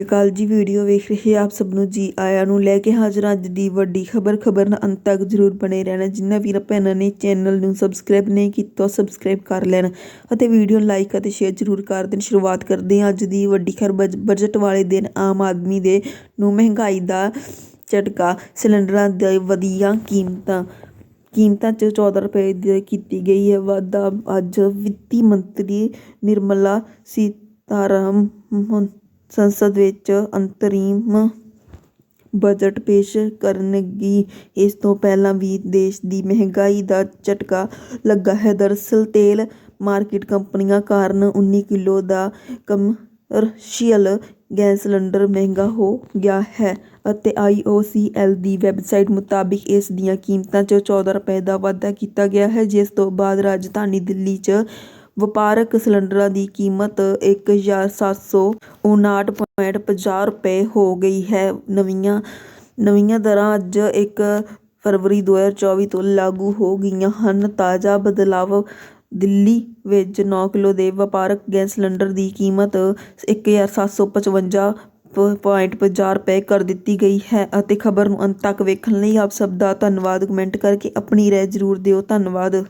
ਅਕਾਲ ਜੀ ਵੀਡੀਓ ਵੇਖ ਰਹੇ ਆਪ ਸਭ ਨੂੰ ਜੀ ਆਇਆਂ ਨੂੰ ਲੈ ਕੇ ਹਾਜ਼ਰ ਅੱਜ ਦੀ ਵੱਡੀ ਖਬਰ ਖਬਰ ਨਾਲ ਅੰਤ ਤੱਕ ਜ਼ਰੂਰ ਬਣੇ ਰਹਿਣਾ। ਜਿਨ੍ਹਾਂ ਵੀਰਾਂ ਭੈਣਾਂ ਨੇ ਚੈਨਲ ਨੂੰ ਸਬਸਕ੍ਰਾਈਬ ਨਹੀਂ ਕੀਤਾ ਸਬਸਕ੍ਰਾਈਬ ਕਰ ਲੈਣ ਅਤੇ ਵੀਡੀਓ ਨੂੰ ਲਾਈਕ ਅਤੇ ਸ਼ੇਅਰ ਜ਼ਰੂਰ ਕਰ ਦੇਣ। ਸ਼ੁਰੂਆਤ ਕਰਦੇ ਹਾਂ ਅੱਜ ਦੀ ਵੱਡੀ ਖਬਰ। ਬਜਟ ਵਾਲੇ ਦਿਨ ਆਮ ਆਦਮੀ ਦੇ ਨੂੰ ਮਹਿੰਗਾਈ ਦਾ ਝਟਕਾ, ਸਿਲੰਡਰਾਂ ਦੇ ਵਧੀਆਂ ਕੀਮਤਾਂ ਕੀਮਤਾਂ 'ਚ 14 ਰੁਪਏ ਦੀ ਕੀਤੀ ਗਈ ਹੈ ਵਾਧਾ। ਅੱਜ ਵਿੱਤੀ ਮੰਤਰੀ ਨਿਰਮਲਾ ਸੀਤਾਰਮ ਸੰਸਦ ਵਿੱਚ ਅੰਤਰਿਮ ਬਜਟ ਪੇਸ਼ ਕਰਨਗੀ। ਇਸ ਤੋਂ ਪਹਿਲਾਂ ਵੀ ਦੇਸ਼ ਦੀ ਮਹਿੰਗਾਈ ਦਾ ਝਟਕਾ ਲੱਗਾ ਹੈ। ਦਰਅਸਲ ਤੇਲ ਮਾਰਕੀਟ ਕੰਪਨੀਆਂ ਕਾਰਨ 19 ਕਿਲੋ ਦਾ ਕਮਰਸ਼ੀਅਲ ਗੈਸ ਸਿਲੰਡਰ ਮਹਿੰਗਾ ਹੋ ਗਿਆ ਹੈ ਅਤੇ ਆਈਓਸੀਐਲ ਦੀ ਵੈੱਬਸਾਈਟ ਮੁਤਾਬਿਕ ਇਸ ਦੀਆਂ ਕੀਮਤਾਂ 'ਚ 14 ਰੁਪਏ ਦਾ ਵਾਧਾ ਕੀਤਾ ਗਿਆ ਹੈ। ਜਿਸ ਤੋਂ ਬਾਅਦ ਰਾਜਧਾਨੀ ਦਿੱਲੀ 'ਚ ਵਪਾਰਕ ਸਿਲੰਡਰਾਂ ਦੀ ਕੀਮਤ ਇੱਕ ਹਜ਼ਾਰ ਸੱਤ ਸੌ ਉਣਾਹਠ ਪੁਆਇੰਟ ਪੰਜਾਹ ਰੁਪਏ ਹੋ ਗਈ ਹੈ। ਨਵੀਆਂ ਨਵੀਆਂ ਦਰਾਂ ਅੱਜ ਇੱਕ ਫਰਵਰੀ ਦੋ ਹਜ਼ਾਰ ਚੌਵੀ ਤੋਂ ਲਾਗੂ ਹੋ ਗਈਆਂ ਹਨ। ਤਾਜ਼ਾ ਬਦਲਾਵ ਦਿੱਲੀ ਵਿੱਚ 9 ਕਿਲੋ ਦੇ ਵਪਾਰਕ ਗੈਸ ਸਿਲੰਡਰ ਦੀ ਕੀਮਤ ਇੱਕ ਹਜ਼ਾਰ ਸੱਤ ਸੌ ਪਚਵੰਜਾ ਪ ਪੁਆਇੰਟ ਪੰਜਾਹ ਰੁਪਏ ਕਰ ਦਿੱਤੀ ਗਈ ਹੈ ਅਤੇ ਖਬਰ ਨੂੰ ਅੰਤ ਤੱਕ ਵੇਖਣ ਲਈ ਆਪ ਸਭ ਦਾ ਧੰਨਵਾਦ। ਕਮੈਂਟ ਕਰਕੇ ਆਪਣੀ ਰਾਏ ਜ਼ਰੂਰ ਦਿਓ। ਧੰਨਵਾਦ।